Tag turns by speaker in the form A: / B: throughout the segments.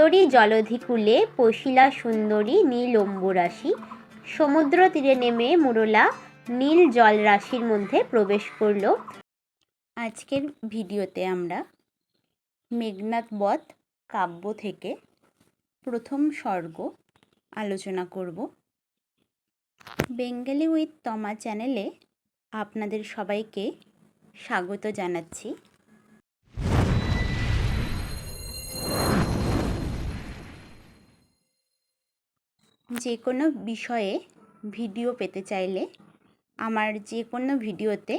A: উত্তরী জলধিকূলে পশিলা সুন্দরী নীল অম্বুরাশি। সমুদ্র তীরে নেমে মুরলা নীল জলরাশির মধ্যে প্রবেশ করল।
B: আজকের ভিডিওতে আমরা মেঘনাথ বধ কাব্য থেকে প্রথম স্বর্গ আলোচনা করব। বেঙ্গলি উইথ তমা চ্যানেলে আপনাদের সবাইকে স্বাগত জানাচ্ছি। যে কোনো বিষয়ে ভিডিও পেতে চাইলে আমার যে কোনো ভিডিওতে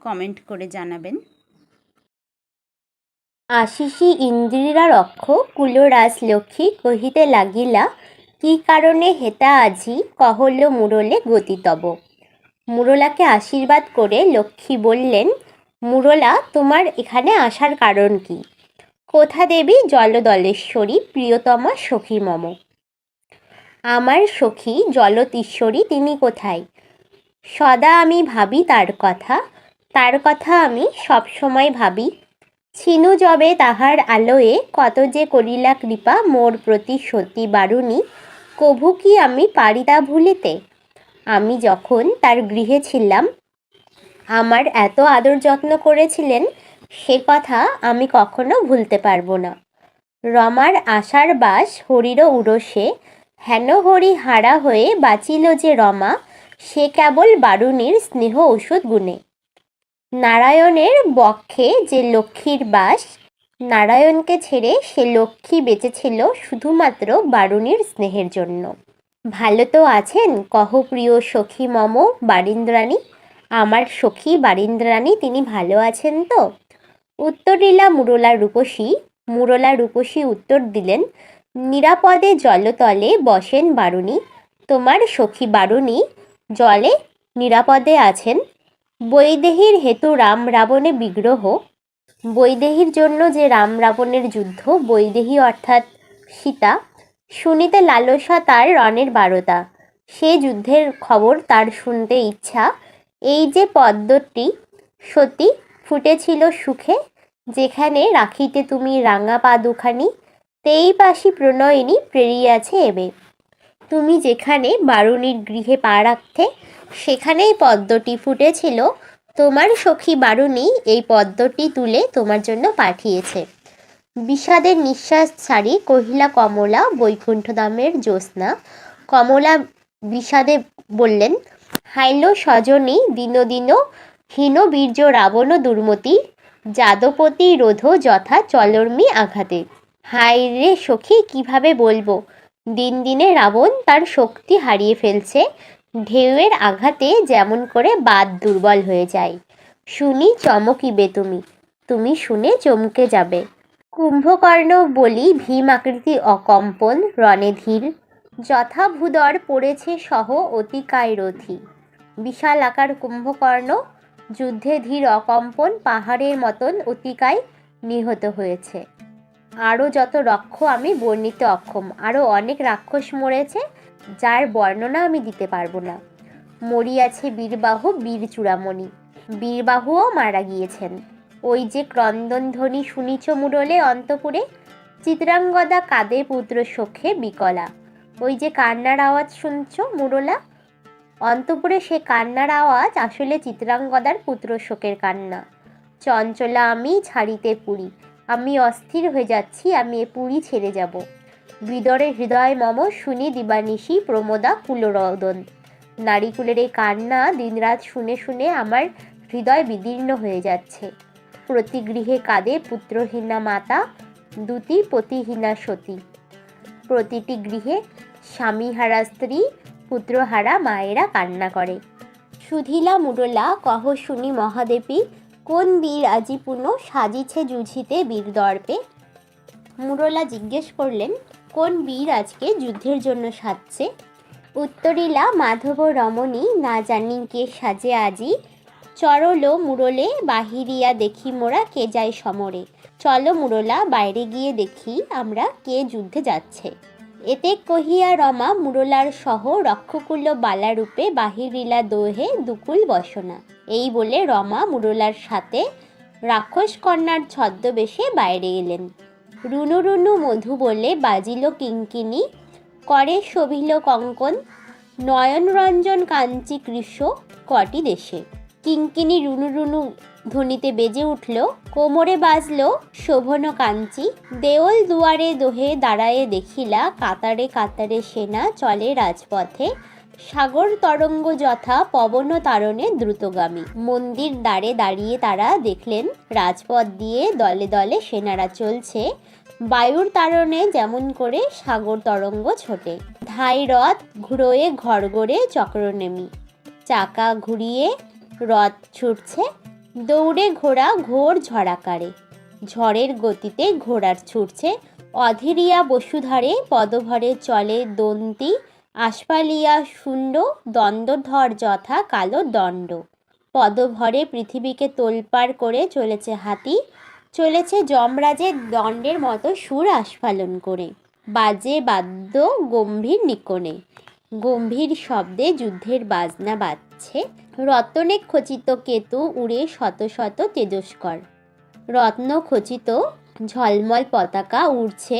B: কমেন্ট করে জানাবেন।
A: আশিসি ইন্দ্রিরা রক্ষ কুলরাজ লক্ষ্মী কহিতে লাগিলা, কি কারণে হেতা আজি কহল মুরলে গতিতব মুরলাকে আশীর্বাদ করে লক্ষ্মী বললেন, মুরলা, তোমার এখানে আসার কারণ কি? কোথা দেবী? জলদলেশ্বরী, প্রিয়তমা, সখী মম। আমার সখী জলতীশ্বরী তিনি কোথায়? সদা আমি ভাবি তার কথা তার কথা আমি সবসময় ভাবি। ছিনু যবে তাহার আলোয়ে কত যে করিলা কৃপা, মোর প্রতি সতী বারুণী, কভু কি আমি পারি তা ভুলিতে? আমি যখন তার গৃহে ছিলাম, আমার এত আদর যত্ন করেছিলেন, সে কথা আমি কখনো ভুলতে পারব না। রমার আশার বাস হরির উরসে হেন হরি হারা হয়ে বাঁচিল যে রমা, সে কেবল বারুণীর স্নেহ ওষুধ গুণে। নারায়ণের বক্ষে যে লক্ষ্মীর বাস, নারায়ণকে ছেড়ে সে লক্ষ্মী বেঁচেছিল শুধুমাত্র বারুণীর স্নেহের জন্য। ভালো তো আছেন, কহ প্রিয় সখী মম বারিন্দ্রাণী, আমার সখী বারিন্দ্রাণী তিনি ভালো আছেন তো? উত্তরিলা মুরলা রূপসী মুরলা রূপসী উত্তর দিলেন নিরাপদে জলতলে বসেন বারুণী। তোমার সখী বারুণী জলে নিরাপদে আছেন। বৈদেহীর হেতু রাম রাবণে বিগ্রহ। বৈদেহীর জন্য যে রাম রাবণের যুদ্ধ, বৈদেহী অর্থাৎ সীতা, শুনিতে লালসা তার রণের বারতা। সে যুদ্ধের খবর তার শুনতে ইচ্ছা। এই যে পদ্মটি সতী ফুটেছিল সুখে, যেখানে রাখিতে তুমি রাঙা পা দুখানি তেই পাশি প্রণয়িনী প্রেরিয়াছে এবে। তুমি যেখানে বারুণীর গৃহে পা রাখতে, সেখানেই পদ্মটি ফুটেছিল। তোমার সখী বারুণী এই পদ্মটি তুলে তোমার জন্য পাঠিয়েছে। বিষাদের নিঃশ্বাস ছাড়ি কহিলা, কমলা, বৈকুণ্ঠ বৈকুণ্ঠধামের জ্যোৎস্না। কমলা বিষাদে বললেন, হাইল স্বজনী দিন দিন হীন বীর্য রাবণ দুর্মতি। যাদপতি রোধ যথা চলর্মি আঘাতে। হায় রে সখী, কীভাবে বলব? দিন দিনে রাবণ তার শক্তি হারিয়ে ফেলছে। ঢেউয়ের আঘাতে যেমন করে বাদ দুর্বল হয়ে যায়। শুনি চমকিবে তুমি। তুমি শুনে চমকে যাবে। কুম্ভকর্ণ বলি ভীম আকৃতি অকম্পন, রণে ধীর। যথাভূদর পড়েছে সহ অতিকায় রথি। বিশাল আকার কুম্ভকর্ণ, যুদ্ধে ধীর অকম্পন, পাহাড়ের মতন অতিকায় নিহত হয়েছে। আরও যত রক্ষ আমি বর্ণিতে অক্ষম আরও অনেক রাক্ষস মরেছে যার বর্ণনা আমি দিতে পারব না। মরিয়াছে বীরবাহু বীর চূড়ামণি, বীরবাহুও মারা গিয়েছেন। ওই যে ক্রন্দনধ্বনি শুনিছ মুরলে অন্তপুরে, চিত্রাঙ্গদা কাঁদে পুত্র সখে বিকলা। ওই যে কান্নার আওয়াজ শুনছ মুরলা অন্তপুরে সে কান্নার আওয়াজ আসলে চিত্রাঙ্গদার পুত্র শোকের কান্না। চঞ্চলা আমি ছাড়িতে পুরী আমি অস্থির হয়ে যাচ্ছি, আমি এ পুরী ছেড়ে যাব। বিদরে হৃদয় মম, শুনি দিবানিশি প্রমোদা কুলরদন। নারীকুলের এই কান্না দিনরাত শুনে শুনে আমার হৃদয় বিদীর্ণ হয়ে যাচ্ছে। প্রতি গৃহে কাঁদে পুত্রহীনা মাতা দুটি পতিহীনা সতী। প্রতিটি গৃহে স্বামীহারা স্ত্রী, পুত্রহারা মায়েরা কান্না করে। সুধিলা মুরলা কহ শুনি মহাদেবী কোন বীর আজি পুনঃ সাজিছে জুঝিতে বীর দর্পে? মুরলা জিজ্ঞেস করলেন, কোন বীর আজকে যুদ্ধের জন্য সাজছে? উত্তরিলা, মাধব রমণী, না জানি কে সাজে আজি? চরলো মুরলে, বাহিরিয়া দেখি মোরা কে যায় সমরে। চলো মুরলা, বাইরে গিয়ে দেখি আমরা কে যুদ্ধে যাচ্ছে। এতে কহিয়া রমা মুরলার সহ রক্ষকুল্য বালারূপে বাহিরিলা দোহে দুকুল বসনা। এই বলে রমা মুরলার সাথে রাক্ষস কন্যার ছদ্মবেশে বাইরে এলেন। রুনু রুনু মধু বলে বাজিল কিঙ্কিনি করে শোভিল কঙ্কন, নয়নরঞ্জন কাঞ্চি কৃষ্ণ কটি দেশে? কিঙ্কিনি রুনু রুনু ধ্বনিতে বেজে উঠল, কোমরে বাজল, শোভন কাঞ্চি, দেওল দুয়ারে দোহে দাঁড়ায়ে দেখিলা কাতারে কাতারে সেনা চলে রাজপথে, সাগর তরঙ্গ যথা পবন তারণে দ্রুতগামী। মন্দির দ্বারে দাঁড়িয়ে তারা দেখলেন, রাজপথ দিয়ে দলে দলে সেনারা চলছে, বায়ুর তারণে যেমন করে সাগর তরঙ্গ ছোটে। ধাই রথ ঘুরোয়ে ঘরগড়ে চক্রনেমি চাকা ঘুরিয়ে রথ ছুটছে দৌড়ে ঘোড়া ঘোর ঝড়াকারে ঝড়ের গতিতে ঘোড়ার ছুটছে অধীরিয়া বসুধারে, পদভরে চলে দন্তি, আশপালিয়া শুণ্ড দ্বন্দ্বধর যথা কালো দণ্ড। পদভরে পৃথিবীকে তোলপাড় করে চলেছে হাতি, চলেছে যমরাজের দণ্ডের মতো সুর আস্ফালন করে। বাজে বাদ্য গম্ভীর নিকোণে। গম্ভীর শব্দে যুদ্ধের বাজনা বাজছে রত্নে খচিত কেতু উড়ে শত শত তেজস্কর। রত্ন খচিত ঝলমল পতাকা উড়ছে।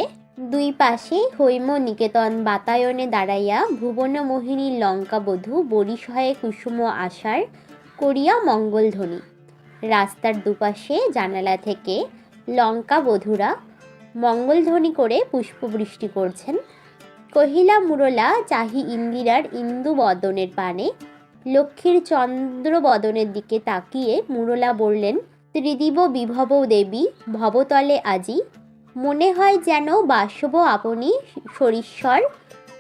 A: দুই পাশে হৈম নিকেতন বাতায়নে দাঁড়াইয়া ভুবন মোহিনী লঙ্কা বধূ বরিশয়ে কুসুম আশার করিয়া মঙ্গলধ্বনি। রাস্তার দুপাশে জানালা থেকে লঙ্কা বধূরা মঙ্গলধ্বনি করে পুষ্পবৃষ্টি করছেন। কহিলা মুরলা, চাহি ইন্দিরার ইন্দু বদনের পানে লক্ষ্মীর চন্দ্রবদনের দিকে তাকিয়ে মুরলা বললেন, ত্রিদিব বিভব দেবী, ভবতলে আজি। মনে হয় যেন বাসব আপনি সরিশ্বর।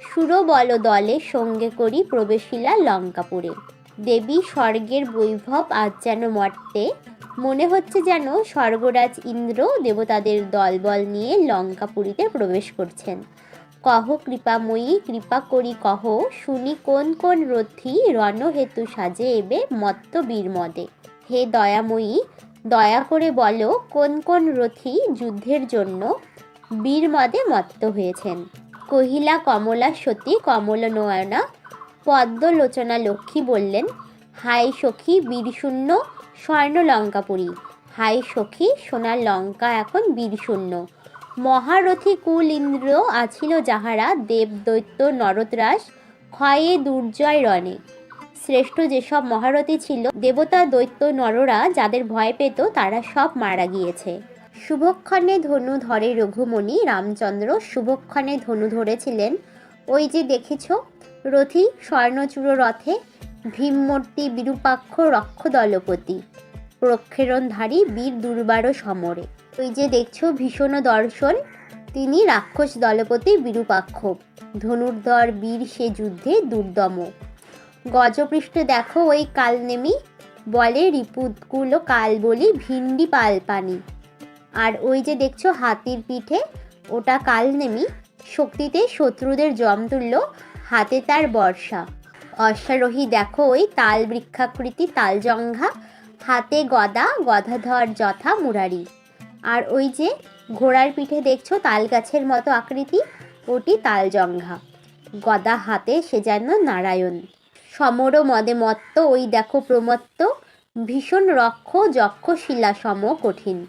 A: সুরবল দলে সঙ্গে করি প্রবেশিলা লঙ্কাপুরে। দেবী স্বর্গের বৈভব আজ যেন মর্তে। মনে হচ্ছে যেন স্বর্গরাজ ইন্দ্র দেবতাদের দলবল নিয়ে লঙ্কাপুরীতে প্রবেশ করছেন। কহ কৃপাময়ী কৃপা করি কহ, শুনি কোন কোন রথী রণহেতু সাজে এবে মত্ত বীরমদে। হে দয়াময়ী দয়া করে বলো কোন কোন রথী যুদ্ধের জন্য বীরমদে মত্ত হয়েছেন। কহিলা কমলা সতী, কমল নয়না, পদ্মলোচনা লক্ষ্মী বললেন হাই সখী বীরশূন্য স্বর্ণ লঙ্কাপুরী হাই সখী সোনার লঙ্কা এখন বীরশূন্য। মহারথী কুল ইন্দ্র আছিল যাহারা দেব দৈত্য নরত্রাস ক্ষয়ে দুর্জয় রণে। শ্রেষ্ঠ যেসব মহারথী ছিল, দেবতা, দৈত্য, নররা, যাদের ভয় পেত, তারা সব মারা গিয়েছে। শুভক্ষণে ধনু ধরে রঘুমণি, রামচন্দ্র শুভক্ষণে ধনু ধরেছিলেন। ওই যে দেখেছ, রথী, স্বর্ণচূড় রথে, ভীমমূর্তি, বিরূপাক্ষ রক্ষ দলপতি প্রক্ষেরণধারী, বীর দুর্বার সমরে। ওই যে দেখছ ভীষণ দর্শন, তিনি রাক্ষস দলপতি বিরূপাক্ষ। ধনুর্ধর বীর সে যুদ্ধে দুর্দম। গজপৃষ্ঠে দেখো ওই কালনেমি, বলে রিপুতগুলো কাল বলি ভিন্ডি পাল পানি আর ওই যে দেখছ হাতির পিঠে, ওটা কালনেমি, শক্তিতে শত্রুদের জম তুলল হাতে তার বর্ষা। অশ্বারোহী দেখো ওই তাল বৃক্ষাকৃতি তালজঙ্ঘা, হাতে গদা, গদাধর যথা মুরারি। আর ওই যে ঘোড়ার পিঠে দেখছ তাল গাছের মতো আকৃতি? ওটি তালজঙ্ঘা। গদা হাতে সে যেন নারায়ণ। সমর মদে মত্ত, ওই দেখো প্রমত্ত। ভীষণ রক্ষ, যক্ষ, শিলা সম কঠিন।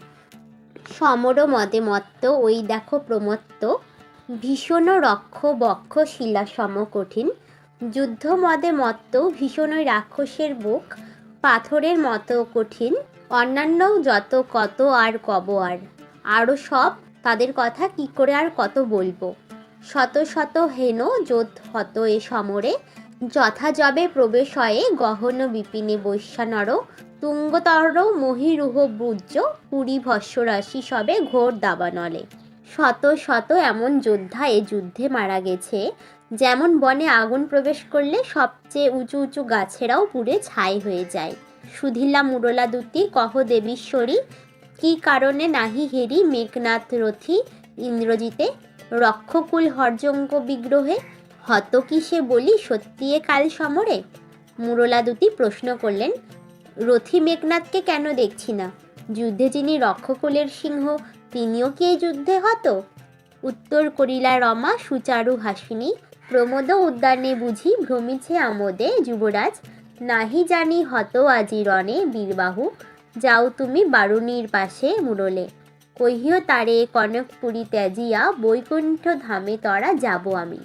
A: সমর মদে মত্ত, ওই দেখো প্রমত্ত। ভীষণ রক্ষ, বক্ষ, শিলা সম কঠিন। যুদ্ধ মদে মত্ত, ভীষণ রাক্ষসের বুক। পাথরের মতো কঠিন। অন্যান্য যত কত আর কব আর আরও সব তাদের কথা কি করে আর কত বলব? শত শত হেন যোধ হত এ সমরে, যথাযবে প্রবেশ হয়ে গহন বিপিনে বৈশ্যানর, তুঙ্গতর মহিরুহ বুজ্জ পুরী ভস্যরাশি সবে ঘোর দাবানলে। শত শত এমন যোদ্ধা এ যুদ্ধে মারা গেছে, যেমন বনে আগুন প্রবেশ করলে সবচেয়ে উঁচু উঁচু গাছেরাও পুড়ে ছাই হয়ে যায়। সুধিলা মুরলা দুতি কহ দেবীশ্বরী। কি কারণে নাহি হেরি মেঘনাথ রথী ইন্দ্রজিতে? রক্ষকুল হরজঙ্গ বিগ্রহে, হত কি সে বলি সত্যি কাল সমরে? মুরলা দুতি প্রশ্ন করলেন, রথী মেঘনাথকে কেন দেখছি না? যুদ্ধে যিনি রক্ষকুলের সিংহ, তিনিও কি এই যুদ্ধে হত? উত্তর করিলা রমা সুচারু হাসিনী প্রমোদ উদ্যানে বুঝি ভ্রমিছে আমোদে যুবরাজ। নাহি জানি হত আজি রণে বীরবাহু, যাও তুমি বারুণীর পাশে মুরলে কহিও তারে কনকপুরী ত্যাজিয়া, বৈকুণ্ঠ ধামে তরা যাব আমি।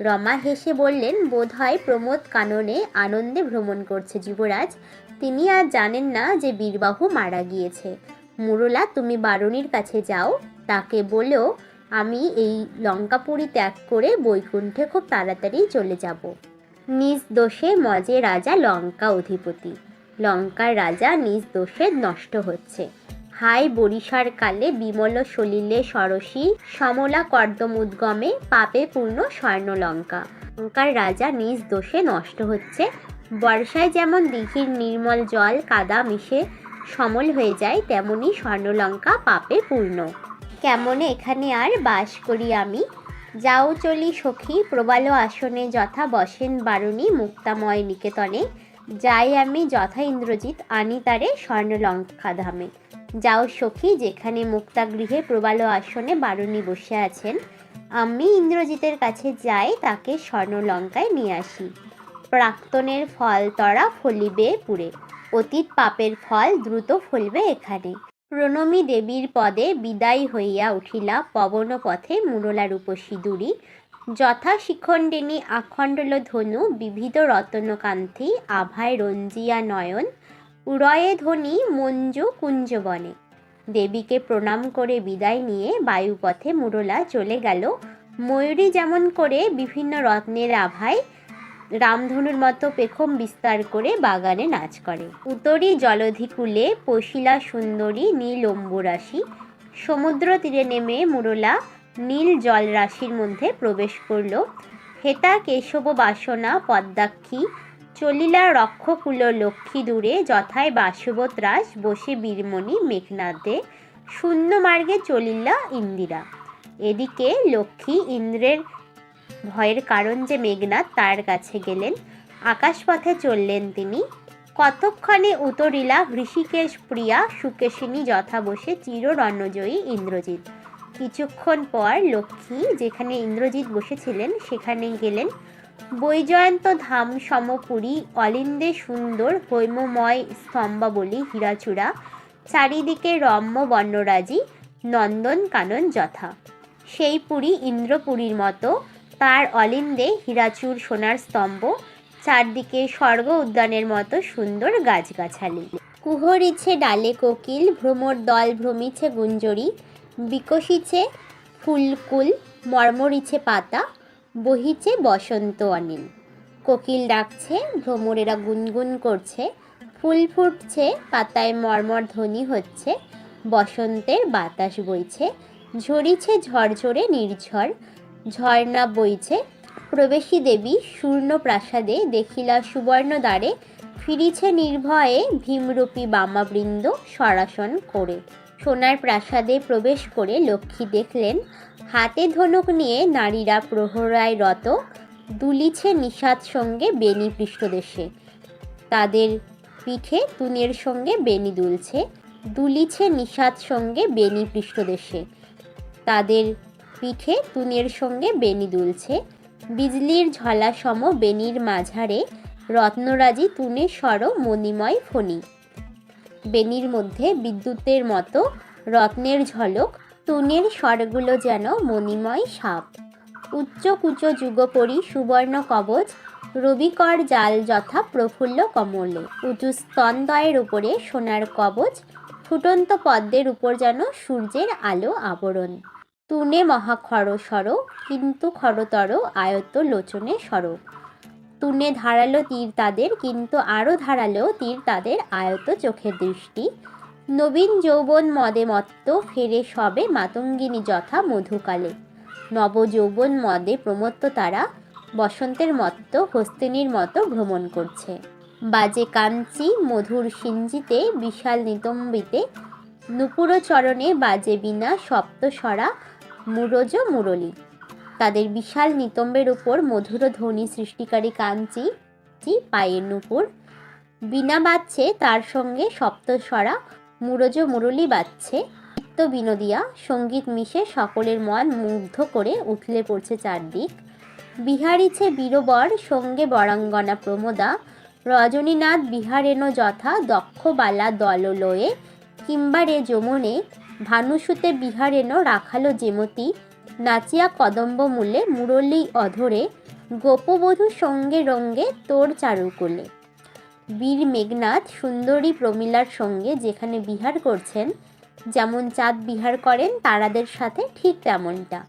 A: রমা হেসে বললেন বোধহয় প্রমোদ কাননে আনন্দে ভ্রমণ করছে যুবরাজ। তিনি আর জানেন না যে বীরবাহু মারা গিয়েছে। মুরলা তুমি বারুণীর কাছে যাও। তাকে বলো, আমি এই লঙ্কাপুরী ত্যাগ করে বৈকুণ্ঠে খুব তাড়াতাড়ি চলে যাব। নিজ দোষে মজে রাজা লঙ্কা অধিপতি। লঙ্কার রাজা নিজ দোষে নষ্ট হচ্ছে। হাই বরিশার কালে বিমল সলিলে সরসী, সমলা কর্দম উদ্গমে পাপে পূর্ণ স্বর্ণলঙ্কা। লঙ্কার রাজা নিজ দোষে নষ্ট হচ্ছে। বর্ষায় যেমন দিঘির নির্মল জল কাদা মিশে সমল হয়ে যায়, তেমনি স্বর্ণলঙ্কা পাপে পূর্ণ। কেমনে এখানে আর বাস করি আমি? যাও চলি সখী, প্রবাল আসনে যথা বসেন বারুণী, মুক্তাময় নিকেতনে। যাই আমি যথা ইন্দ্রজিৎ, আনি তারে স্বর্ণলঙ্কা ধামে যাও সখী, যেখানে মুক্তাগৃহে প্রবাল আসনে বারুণী বসে আছেন, আমি ইন্দ্রজিতের কাছে যাই তাকে স্বর্ণলঙ্কায় নিয়ে আসি। প্রাক্তনের ফল তরা ফলিবে পুরে, অতীত পাপের ফল দ্রুত ফলবে এখানে। প্রণমী দেবীর পদে বিদায় হইয়া উঠিলা পবন পথে মুরলা রূপসী দূরী যথা শিখণ্ডিনী আখণ্ডল ধনু বিবিধ রতনকান্তি, আভায় রঞ্জিয়া নয়ন, উড়য়ে ধ্বনি মঞ্জু কুঞ্জবনে। দেবীকে প্রণাম করে বিদায় নিয়ে বায়ুপথে মুরলা চলে গেল। ময়ূরী যেমন করে বিভিন্ন রত্নের আভায় রামধনুর মতো পেখম বিস্তার করে বাগানে নাচ করে। উতরি জলধিকূলে পশিলা সুন্দরী নীল অম্বুরাশি, সমুদ্র তীরে নেমে মুরলা নীল জলরাশির মধ্যে প্রবেশ করল। হেতা কেশব বাসনা পদ্মাক্ষী, চলিলা রক্ষকুল লক্ষ্মী দূরে যথায় বাসবত্রাস বসে বীরমণি মেঘনাদে, শূন্য মার্গে চলিলা ইন্দিরা। এদিকে লক্ষ্মী ইন্দ্রের ভয়ের কারণ যে মেঘনাথ তার কাছে গেলেন। আকাশপথে চললেন তিনি। কতক্ষণে উতরিলা ঋষিকেশ প্রিয়া, সুকেশিনী যথা বসে চিররণ্যজয়ী ইন্দ্রজিৎ। কিছুক্ষণ পর লক্ষ্মী, যেখানে ইন্দ্রজিৎ বসেছিলেন সেখানে গেলেন। বৈজয়ন্ত ধাম সমপুরী, অলিন্দে সুন্দর, হৈমময় স্তম্ভাবলী, হীরাচূড়া, চারিদিকে রম্য বর্ণরাজি নন্দন কানন যথা। সেই পুরী ইন্দ্রপুরীর মতো তার অলিন্দে হীরাচুর সোনার স্তম্ভ, চারদিকে স্বর্গ উদ্যানের মতো সুন্দর গাছগাছালি। কুহরিছে ডালে কোকিল, ভ্রমর দল ভ্রমিছে গুঞ্জরি, বিকশিছে ফুলকুল, মর্মরিছে পাতা, বহিছে বসন্ত অনিল। কোকিল ডাকছে, ভ্রমরেরা গুনগুন করছে, ফুল ফুটছে, পাতায় মর্মর ধ্বনি হচ্ছে, বসন্তের বাতাস বইছে, ঝরিছে ঝরঝরে নির্ঝর ঝর্ণা বইছে। প্রবেশী দেবী শূর্ণ প্রাসাদে দেখিলা সুবর্ণ দ্বারে ফিরিছে নির্ভয়ে ভীমরূপী বামাবৃন্দ সরাসন করে। সোনার প্রাসাদে প্রবেশ করে লক্ষ্মী দেখলেন, হাতে ধনুক নিয়ে নারীরা প্রহরায় রত, দুলিছে নিষাদ সঙ্গে বেনি পৃষ্ঠদেশে। তাদের পিঠে তুনের সঙ্গে বেনি দুলছে, দুলিছে নিষাদ সঙ্গে বেনি পৃষ্ঠদেশে। তাদের পিঠে তুনের সঙ্গে বেনি দুলছে। বিজলির ঝলা সম বেনির মাঝারে রত্নরাজি তুনে সর মণিময় ফণি। বেনির মধ্যে বিদ্যুতের মতো রত্নের ঝলক, তুনের স্বরগুলো যেন মণিময় সাপ। উচ্চ কুচ যুগপরি সুবর্ণ কবচ রবিকর জাল যথা প্রফুল্ল কমলে। উঁচু স্তনদয়ের উপরে সোনার কবচ ফুটন্ত পদ্মের উপর যেন সূর্যের আলো আবরণ। তুনে মহাখর সর, কিন্তু খরতর আয়ত্ত লোচনে সর। তুনে ধারালো তীর তাদের, কিন্তু আরও ধারালো তীর তাদের আয়ত চোখের দৃষ্টি। নবীন যৌবন মদে মত্ত, ফেরে সবে মাতঙ্গিনী যথা মধুকালে। নব যৌবন মদে প্রমত্ত তারা, বসন্তের মত্ত, হস্তিনীর মতো ভ্রমণ করছে। বাজে কাঞ্চি মধুর সিঞ্জিতে, বিশাল নিতম্বিতে নুপুর চরণে বাজে বিনা সপ্তস্বরা মুরজ মুরলী। তাদের বিশাল নিতম্বের উপর মধুর ধ্বনি সৃষ্টিকারী কাঞ্চি চি পায়ের নুপুর। বিনা বাজছে তার সঙ্গে সপ্তস্বরা, মুরজ মুরলী বাজছে। নিত্য বিনোদিয়া, সংগীত মিশে সকলের মন মুগ্ধ করে উঠলে পড়ছে চারদিক। বিহারিছে বীরবর, সঙ্গে বরাঙ্গনা প্রমোদা। রজনীনাথ বিহারেন যথা দক্ষবালা দললয়ে কিংবা রে যমুনে ভানুসুতে বিহারেন রাখালো যেমতি, নাচিয়া কদম্ব মূলে মুরলী অধরে, গোপবধূ সঙ্গে রঙ্গে তোর চারুকুলে। বীর মেঘনাথ সুন্দরী প্রমিলার সঙ্গে যেখানে বিহার করছেন, যেমন চাঁদ বিহার করেন তারাদের সাথে ঠিক তেমনটা।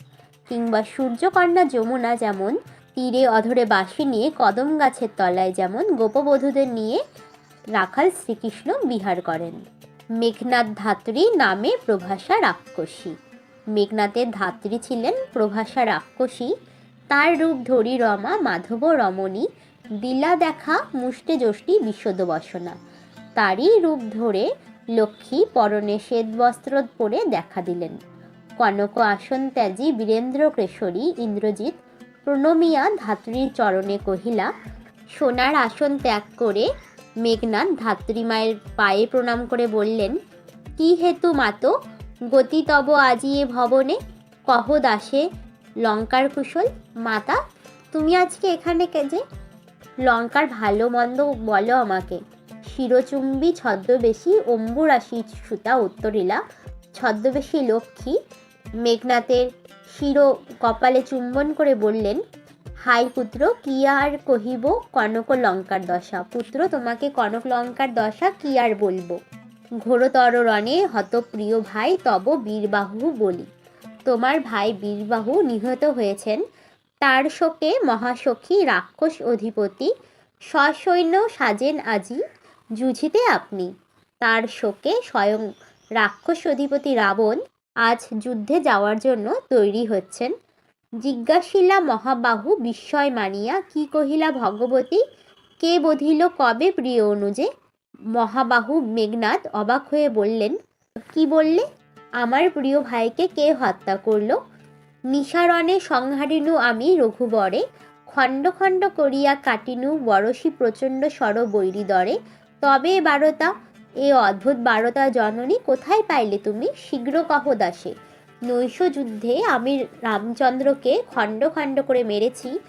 A: কিংবা সূর্যকন্যা যমুনা যেমন, তীরে অধরে বাঁশি নিয়ে কদম গাছের তলায় যেমন গোপবধূদের নিয়ে রাখাল শ্রীকৃষ্ণ বিহার করেন। মেঘনাথ ধাত্রী নামে প্রভাষা রাক্ষসী। মেঘনাথের ধাত্রী ছিলেন প্রভাষা রাক্ষসী। তার রূপ ধরি রমা মাধব, রমণী বিলা দেখা মুষ্টে যষ্টি বিশদবসনা তারই রূপ ধরে লক্ষ্মী পরনে শ্বেত বস্ত্র পরে দেখা দিলেন। কনক আসন ত্যাজি বীরেন্দ্র কেশরী, ইন্দ্রজিৎ, প্রণমিয়া ধাত্রীর চরণে কহিলা, সোনার আসন ত্যাগ করে মেঘনাথ ধাত্রী মায়ের পায়ে প্রণাম করে বললেন, কি হেতু মাতো? গতি তব আজিয়ে ভবনে। কহ দাসে, লঙ্কার কুশল, মাতা, তুমি আজকে এখানে যে? লঙ্কার ভালো মন্দ বলো আমাকে। শিরচুম্বী ছদ্মবেশী অম্বুরাশি সুতা উত্তরিলা, ছদ্মবেশী লক্ষ্মী। মেঘনাথের শির কপালে চুম্বন করে বললেন হাই পুত্র, কি আর কহিব? কনক লঙ্কার দশা। পুত্র, তোমাকে কনক লঙ্কার দশা কি আর বলব? ঘোরতর রণে হতপ্রিয় ভাই তব বীরবাহু বলি। তোমার ভাই বীরবাহু নিহত হয়েছেন। তার শোকে মহাসখী রাক্ষস অধিপতি সসৈন্য সাজেন আজি জুঝিতে আপনি। তার শোকে স্বয়ং রাক্ষস অধিপতি রাবণ আজ যুদ্ধে যাওয়ার জন্য তৈরি হচ্ছেন। জিজ্ঞাসিলা মহাবাহু বিস্ময় মানিয়া, কি কহিলা ভগবতী? কে বধিল কবে প্রিয় অনুজে? মহাবাহু মেঘনাথ অবাক হয়ে বললেন, কি বললে? আমার প্রিয় ভাইকে কে হত্যা করল? নিসারণে সংহারিনু আমি রঘুবরে, খণ্ড খণ্ড করিয়া কাটিনু বরশি প্রচণ্ড সর বৈরি দরে তবে বারতা, এ অদ্ভুত বারতা জননী কোথায় পাইলে তুমি? শীঘ্র কহ দাসে। নৈশ যুদ্ধে আমি রামচন্দ্রকে খণ্ড খণ্ড করে মেরেছি।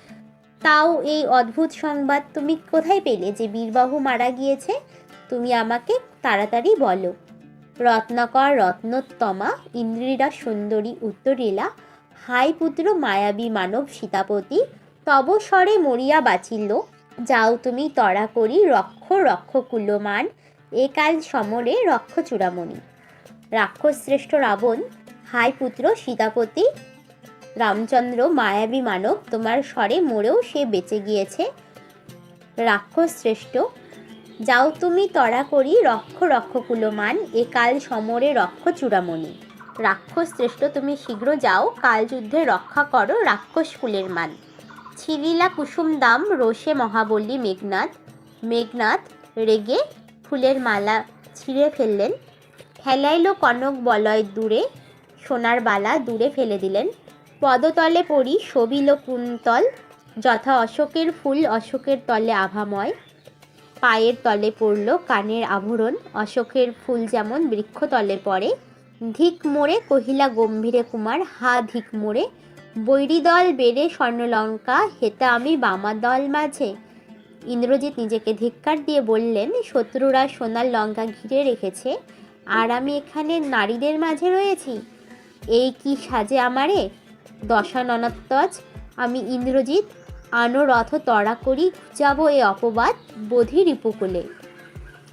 A: তাও এই অদ্ভুত সংবাদ তুমি কোথায় পেলে যে বীরবাহু মারা গিয়েছে? তুমি আমাকে তাড়াতাড়ি বলো। রত্নাকর রত্নোত্তমা, ইন্দ্রিরা সুন্দরী উত্তরিলা, হাই পুত্র মায়াবী মানব সীতাপতি, তব স্বরে মরিয়া বাঁচিল। যাও তুমি তরা করি রক্ষ রক্ষ কুল্যমান একাল সমরে রক্ষ চূড়ামণি। রাক্ষস শ্রেষ্ঠ রাবণ হাই পুত্র সীতাপতি, রামচন্দ্র মায়াবী মানব, তোমার স্বরে মরেও সে বেঁচে গিয়েছে। রাক্ষস শ্রেষ্ঠ, যাও তুমি তরা করি রক্ষ রক্ষ কুলমান, এ কাল সমরে রক্ষ চূড়ামণি। রাক্ষস শ্রেষ্ঠ, তুমি শীঘ্র যাও, কাল যুদ্ধে রক্ষা করো রাক্ষস কুলের মান। ছিলিলা কুসুম দাম, রোষে মহাবলী মেঘনাথ মেঘনাথ রেগে ফুলের মালা ছিঁড়ে ফেললেন। ফেলাইল কনক বলয় দূরে সোনার বালা দূরে ফেলে দিলেন। পদতলে পড়ি শোভিল কুন্তল, যথা অশোকের ফুল অশোকের তলে আভাময়। পায়ের তলে পড়ল কানের আভরণ, অশোকের ফুল যেমন বৃক্ষতলে পড়ে। ধিক মোড়ে কহিলা গম্ভীরে কুমার, হা ধিক মোড়ে, বৈরিদল বেড়ে স্বর্ণলঙ্কা, হেতা আমি বামাদল মাঝে। ইন্দ্রজিৎ নিজেকে ধিক্কার দিয়ে বললেন, শত্রুরা সোনার লঙ্কা ঘিরে রেখেছে, আর আমি এখানে নারীদের মাঝে রয়েছি। এই কি সাজে আমারে? দশাননত্তজ আমি ইন্দ্রজিৎ, আনো রথ তড়া করি, যাব এ অপবাদ বোধির উপকূলে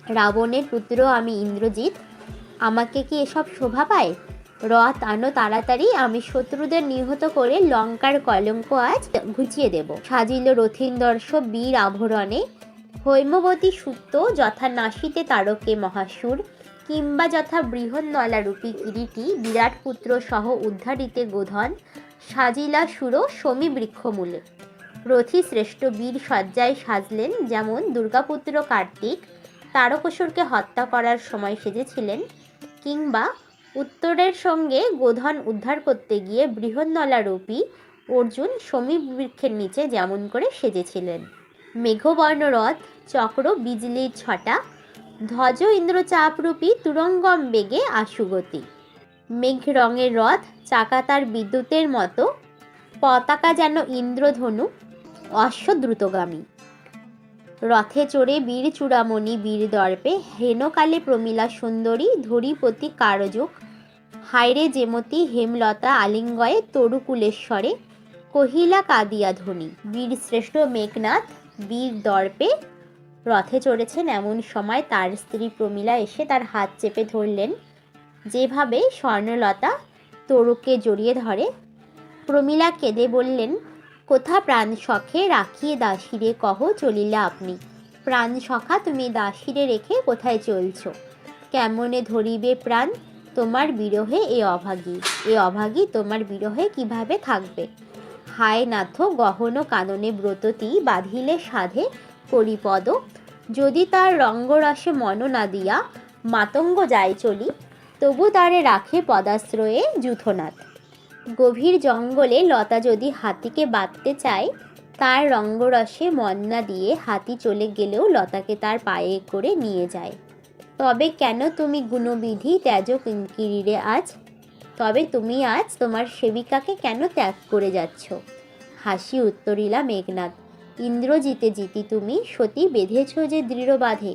A: রাবণের পুত্র আমি ইন্দ্রজিৎ, আমাকে কি এসব শোভা পায়? রথ আনো তাড়াতাড়ি, আমি শত্রুদের নিহত করে লঙ্কার কলঙ্ক আজ ঘুচিয়ে দেব। সাজিল রথীন্দর্শ বীর আভরণে, হৈমবতী সুত্ত যথা নাসিতে তারকে মহাসুর কিংবা যথা বৃহন্নলারূপী কিরীটি, বিরাট পুত্র সহ উদ্ধারিতে গোধন, সাজিলা সুর সমী বৃক্ষমূলে। রথী শ্রেষ্ঠ বীর সজ্জায় সাজলেন যেমন দুর্গাপুত্র কার্তিক। তারকেশ্বরকে হত্যা করার সময় সেজেছিলেন কিংবা উত্তরের সঙ্গে গোধন উদ্ধার করতে গিয়ে বৃহন্নলারূপী অর্জুন সমীপ বৃক্ষের নিচে যেমন করে সেজেছিলেন। মেঘবর্ণ রথ, চক্র, বিজলির ছটা ধ্বজ ইন্দ্রচাপরূপী তুরঙ্গম বেগে আশুগতি মেঘ রঙের রথ চাকা তার বিদ্যুতের মতো, পতাকা যেন ইন্দ্রধনু অশ্ব দ্রুতগামী রথে চড়ে বীর চূড়ামণি বীর দর্পে হেনকালে প্রমীলা সুন্দরী ধরিপতি কারযুগ হায়রে যেমতি হেমলতা আলিঙ্গয়ে তরুকুলেশ্বরে, কহিলা কাদিয়া ধ্বনি বীরশ্রেষ্ঠ মেঘনাথ বীর দর্পে রথে চড়েছেন এমন সময় তার স্ত্রী প্রমীলা এসে তার হাত চেপে ধরলেন। যেভাবে স্বর্ণলতা তরুকে জড়িয়ে ধরে, প্রমীলা কেঁদে বললেন, কোথা প্রাণ সখে রাখিয়ে দাসিরে কহ চলিলা আপনি? প্রাণ সখা তুমি দাসিরে রেখে কোথায় চলছ? কেমনে ধরিবে প্রাণ তোমার বিরহে এ অভাগী? এ অভাগী তোমার বিরহে কীভাবে থাকবে? হায় নাথ, গহন কাননে ব্রততি বাঁধিলে সাধে করিপদ যদি তার রঙ্গরসে মন না দিয়া মাতঙ্গ যায় চলি, তবু তারে রাখে পদাশ্রয়ে যূথনাথ। গভীর জঙ্গলে লতা যদি হাতিকে বাঁধতে চায়, তার রঙ্গরসে মন না দিয়ে হাতি চলে গেলেও লতাকে তার পায়ে করে নিয়ে যায়। তবে কেন তুমি গুণবিধি ত্যাজ কিঙ্কিরিরে আজ? তবে তুমি আজ তোমার সেবিকাকে কেন ত্যাগ করে যাচ্ছ? হাসি উত্তরিলা মেঘনাথ ইন্দ্রজিতে জিতি তুমি সতী বেঁধেছ যে দৃঢ় বাঁধে।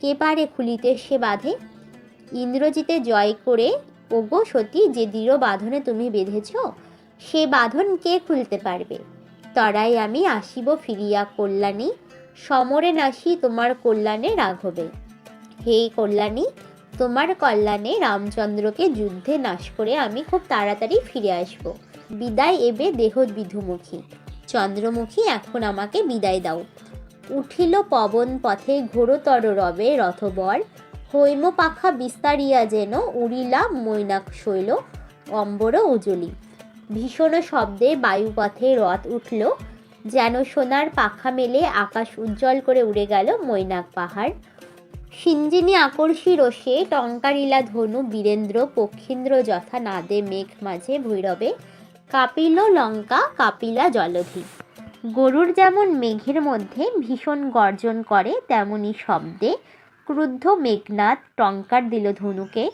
A: কে পারে খুলিতে সে বাঁধে? ইন্দ্রজিতে জয় করে ওগো সতী যে দৃঢ় বাঁধনে তুমি বেঁধেছ, সে বাঁধন কে খুলতে পারবে? তরাই আমি আসিব ফিরিয়া কল্যাণী, সমরে নাসি তোমার কল্যাণে রাঘবে। হে কল্যাণী, তোমার কল্যাণে রামচন্দ্রকে যুদ্ধে নাশ করে আমি খুব তাড়াতাড়ি ফিরে আসব। বিদায় এবে দেহ বিধুমুখী চন্দ্রমুখী, এখন আমাকে বিদায় দাও। উঠিল পবন পথে ঘোরতর রবে রথবর। হৈম পাখা বিস্তারিয়া যেন উড়িলা মৈনাক শৈল, অম্বর উজলি। ভীষণ শব্দে বায়ুপথে রথ উঠল। যেন সোনার পাখা মেলে আকাশ উজ্জ্বল করে উড়ে গেল মৈনাক পাহাড়। সিঞ্জিনী আকর্ষী রসে টঙ্কারিলা ধনু বীরেন্দ্র, পক্ষীন্দ্র যথা নাদে মেঘ মাঝে ভৈরবে। কাপিল লঙ্কা, কাপিলা জলধি। গরুর যেমন মেঘের মধ্যে ভীষণ গর্জন করে, তেমনি শব্দে ক্রুদ্ধ মেঘনাথ টঙ্কার দিল ধনুকে।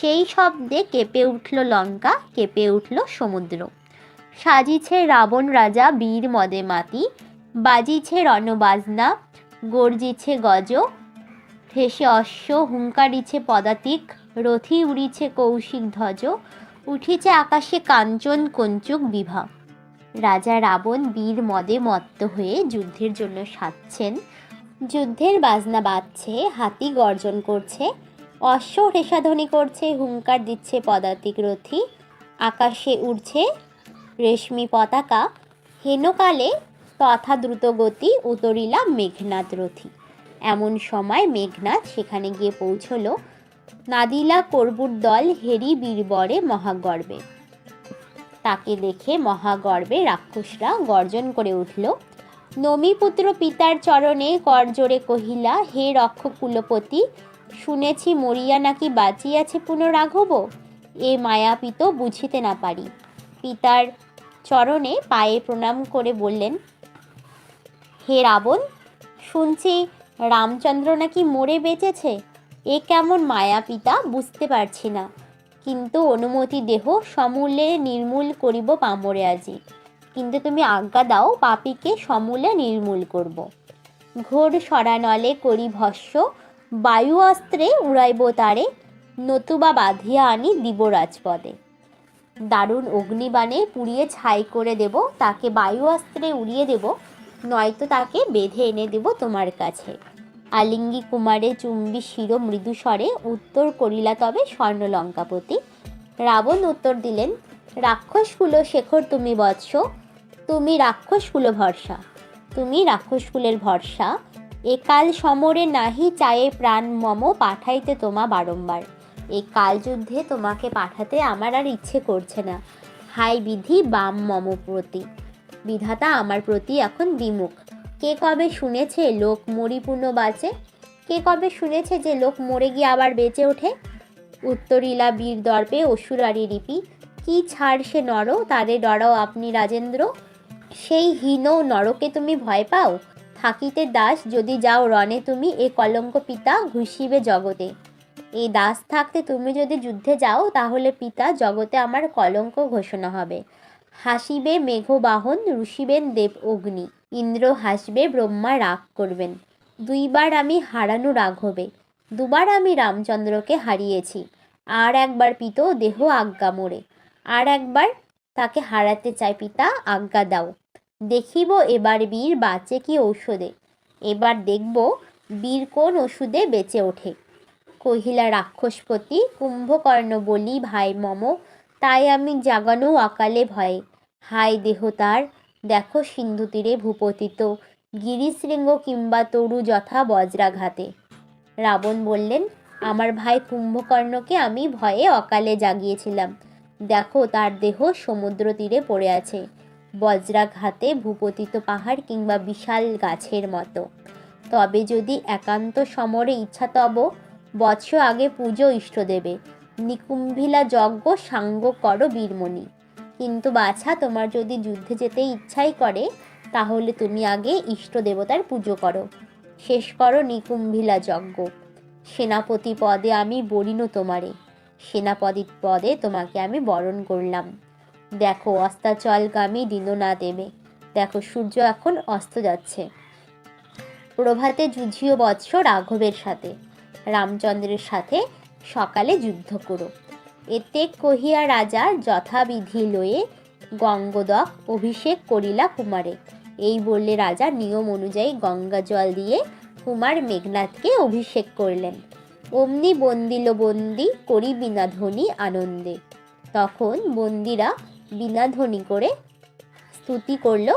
A: সেই শব্দে কেঁপে উঠল লঙ্কা, কেঁপে উঠল সমুদ্র। সাজিছে রাবণ রাজা বীর মদে মাতি, বাজিছে রণবাজনা, গর্জিছে গজ, ভেসে অশ্ব হুঙ্কারিছে পদাতিক, রথি উড়িছে কৌশিক ধ্বজ উঠিছে আকাশে কাঞ্চন কঞ্চুক বিভা। রাজা রাবণ বীর মদে মত্ত হয়ে যুদ্ধের জন্য সাজছেন যুদ্ধের বাজনা বাজছে, হাতি গর্জন করছে অশ্ব রেশাধ্বনি করছে, হুঙ্কার দিচ্ছে পদাতিক রথি। আকাশে উড়ছে রেশমি পতাকা। হেনকালে তথা দ্রুতগতি উতরিলা মেঘনাথ রথি। এমন সময় মেঘনাথ সেখানে গিয়ে পৌঁছলো। নাদিলা করবুর দল হেরি বীরবরে মহাগর্বে। তাকে দেখে মহাগর্বে রাক্ষসরা গর্জন করে উঠল, নমিপুত্র পিতার চরণে করজোরে কহিলা, হে রক্ষ কুলপতি শুনেছি মরিয়া নাকি বাঁচিয়াছে পুনরাঘব? এ মায়াপিত বুঝিতে না পারি। পিতার চরণে পায়ে প্রণাম করে বললেন, হে রাবণ, শুনছি রামচন্দ্র নাকি মরে বেঁচেছে? এ কেমন মায়া পিতা বুঝতে পারছি না। কিন্তু অনুমতি দেহ সমূলে নির্মূল করিব পামরে আজি। কিন্তু তুমি আজ্ঞা দাও, পাপিকে সমূলে নির্মূল করব। ঘোর সরানলে করি ভস্য, বায়ু অস্ত্রে উড়াইব তারে, নতুবা বাঁধিয়া আনি দিব রাজপদে। দারুণ অগ্নিবাণে পুড়িয়ে ছাই করে দেব, তাকে বায়ু অস্ত্রে উড়িয়ে দেব, নয়তো তাকে বেঁধে এনে দেব তোমার কাছে। আলিঙ্গি কুমারে চুম্বি শির মৃদু স্বরে, উত্তর করিলা তবে স্বর্ণলঙ্কাপতি। রাবণ উত্তর দিলেন রাক্ষসকুলো শেখর তুমি বৎস, তুমি রাক্ষসকুলো ভরসা, তুমি রাক্ষসকুলের ভরসা একাল সমরে নাহি চায়ে প্রাণ মম পাঠাইতে তোমা বারংবার এই কালযুদ্ধে তোমাকে পাঠাতে আমার আর ইচ্ছে করছে না, হাই বিধি বাম মম প্রতি, বিধাতা আমার প্রতি এখন বিমুখ কে কবে শুনেছে লোক মরিপূর্ণ বাঁচে? কে কবে শুনেছে যে লোক মরে গিয়ে আবার বেঁচে ওঠে? উত্তরিলা বীর দর্পে অসুরারি রিপি কি ছাড় সে নর, তারে ডরাও আপনি রাজেন্দ্র? সেই হীন নরকে তুমি ভয় পাও? থাকিতে দাস, যদি যাও রণে তুমি, এ কলঙ্ক পিতা ঘুষিবে জগতে। এই দাস থাকতে তুমি যদি যুদ্ধে যাও, তাহলে পিতা, জগতে আমার কলঙ্ক ঘোষণা হবে। হাসিবে মেঘবাহন ঋষিবেন দেব অগ্নি ইন্দ্র হাসবে, ব্রহ্মা রাগ করবেন। দুইবার আমি হারানো রাগ হবে দুবার আমি রামচন্দ্রকে হারিয়েছি। আর একবার পিত দেহ আজ্ঞা মোড়ে আর একবার তাকে হারাতে চাই পিতা আজ্ঞা দাও। দেখিব এবার বীর বাঁচে কি ঔষধে, এবার দেখব বীর কোন ওষুধে বেঁচে ওঠে। কহিলা রাক্ষসপতি কুম্ভকর্ণ বলি ভাই মম তাই আমি জাগানো অকালে ভয়ে। হায় দেহ তার, দেখো সিন্ধু তীরে ভূপতিত। গিরিশৃঙ্গ কিংবা তরু যথা বজ্রাঘাতে। রাবণ বললেন, আমার ভাই কুম্ভকর্ণকে আমি ভয়ে অকালে জাগিয়েছিলাম। দেখো তার দেহ সমুদ্র তীরে পড়ে আছে। বজ্রাঘাতে ভূপতিত পাহাড় কিংবা বিশাল গাছের মতো। তবে যদি একান্ত সমরে ইচ্ছা তব বৎস আগে পুজো ইষ্ট দেবে। নিকুম্ভিলা যজ্ঞ সাঙ্গ করো বীরমণি। কিন্তু বাছা, তোমার যদি যুদ্ধে যেতে ইচ্ছাই করে, তাহলে তুমি আগে ইষ্ট দেবতার পুজো করো। শেষ করো নিকুম্ভিলা যজ্ঞ। সেনাপতি পদে আমি বরিণ তোমারে। সেনাপতি পদে তোমাকে আমি বরণ করলাম। দেখো, অস্তাচলগামী দিননা দেবে। দেখো, সূর্য এখন অস্ত যাচ্ছে। প্রভাতে যুঝিও বৎস রাঘবের সাথে। রামচন্দ্রের সাথে সকালে যুদ্ধ করো। এতে কহিয়া রাজার যথাবিধি লয়ে গঙ্গদক অভিষেক করিলা কুমারে। এই বললে রাজা নিয়ম অনুযায়ী গঙ্গা জল দিয়ে কুমার মেঘনাথকে অভিষেক করলেন। অমনি বন্দিল বন্দি করি বিনাধ্বনি আনন্দে। তখন বন্দিরা বিনাধ্বনি করে স্তুতি করল,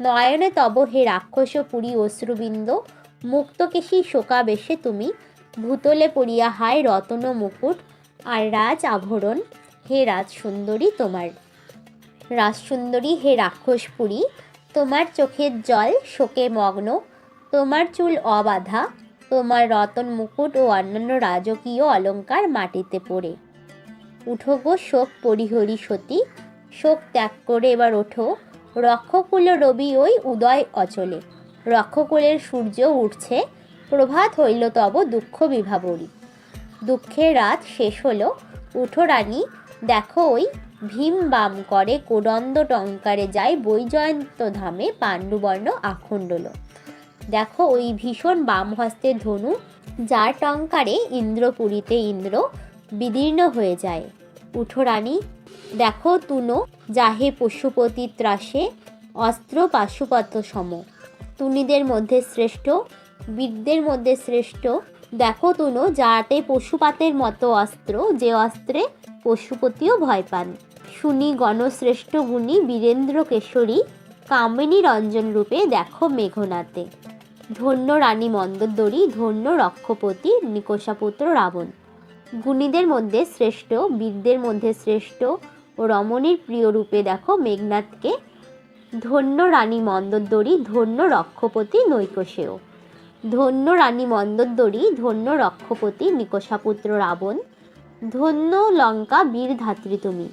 A: নয়নে তব হে রাক্ষস পুরী অশ্রুবিন্দ, মুক্তকেশী শোকাবেশে তুমি ভূতলে পড়িয়া হায় রতন মুকুট আর রাজ আভরণ। হে রাজ সুন্দরী তোমার। রাজসুন্দরী হে রাক্ষসপুরী, তোমার চোখের জল শোকে মগ্ন, তোমার চুল অবাধা, তোমার রতন মুকুট ও অন্যান্য রাজকীয় অলংকার মাটিতে পড়ে। উঠো গো শোক পরিহরি সতী, শোক ত্যাগ করে এবার ওঠো। রক্ষকুল রবি ওই উদয় অচলে, রক্ষকুলের সূর্য উঠছে প্রভাত হইল তব দুঃখ বিভাবরী। দুঃখের রাত শেষ হলো, উঠো রানী, দেখো ওই ভীম বাম করে কোদণ্ড টঙ্কারে যায় বৈজয়ন্ত ধামে পাণ্ডুবর্ণ আখণ্ডল দেখো ওই ভীষণ বাম হস্তের ধনু, যার টঙ্কারে ইন্দ্রপুরীতে ইন্দ্র বিদীর্ণ হয়ে যায়। উঠো রানী, দেখো তুনো, যাহে পশুপতি ত্রাসে, অস্ত্র পাশুপত সম। তুনিদের মধ্যে শ্রেষ্ঠ বীরদের মধ্যে শ্রেষ্ঠ। দেখো তুনো যাতে পশুপাতের মতো অস্ত্র, যে অস্ত্রে পশুপতিও ভয় পান। শুনি গণশ্রেষ্ঠ গুণী বীরেন্দ্র কেশরী, কামিনী রঞ্জন রূপে দেখো মেঘনাতে। ধন্য রানী মন্দোদরী, ধন্য রক্ষপতি নিকষাপুত্র রাবণ। গুণীদের মধ্যে শ্রেষ্ঠ, বীরদের মধ্যে শ্রেষ্ঠ ও রমণীর প্রিয় রূপে দেখো মেঘনাথকে। ধন্য রানী মন্দোদরী, ধন্য রক্ষপতি নৈকশেয় ধন্য রানী মন্দোদরী ধন্য রক্ষপতি নিকষাপুত্র রাবণ, ধন্য লঙ্কা বীর ধাত্রী তুমি,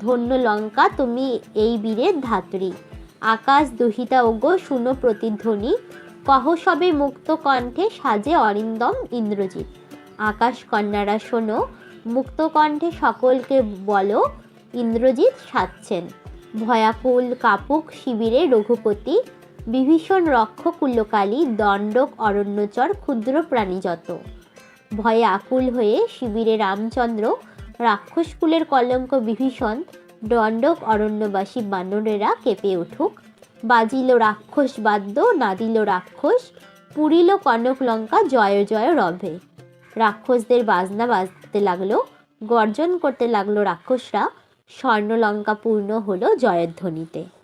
A: ধন্য লঙ্কা তুমি এই বীরের ধাত্রী। আকাশ দহিতা ওগো, শুনো প্রতিধ্বনি, কহ সবে মুক্ত কণ্ঠে সাজে অরিন্দম ইন্দ্রজিৎ। আকাশ কন্যারা শোনো, মুক্ত কণ্ঠে সকলকে বলো, ইন্দ্রজিৎ সাজছেন ভয়াকুল কাপুক শিবিরে রঘুপতি বিভীষণ রক্ষকুল্যকালী দণ্ডক অরণ্যচর ক্ষুদ্র প্রাণী যত। ভয়ে আকুল হয়ে শিবিরে রামচন্দ্র রাক্ষসকুলের কলঙ্ক বিভীষণ, দণ্ডক অরণ্যবাসী বানরেরা কেঁপে উঠুক। বাজিল রাক্ষস বাদ্য, নাদিল রাক্ষস, পুরিল কনক লঙ্কা জয় জয় রভে। রাক্ষসদের বাজনা বাজতে লাগল, গর্জন করতে লাগল রাক্ষসরা, স্বর্ণলঙ্কা পূর্ণ হলো জয়ধ্বনিতে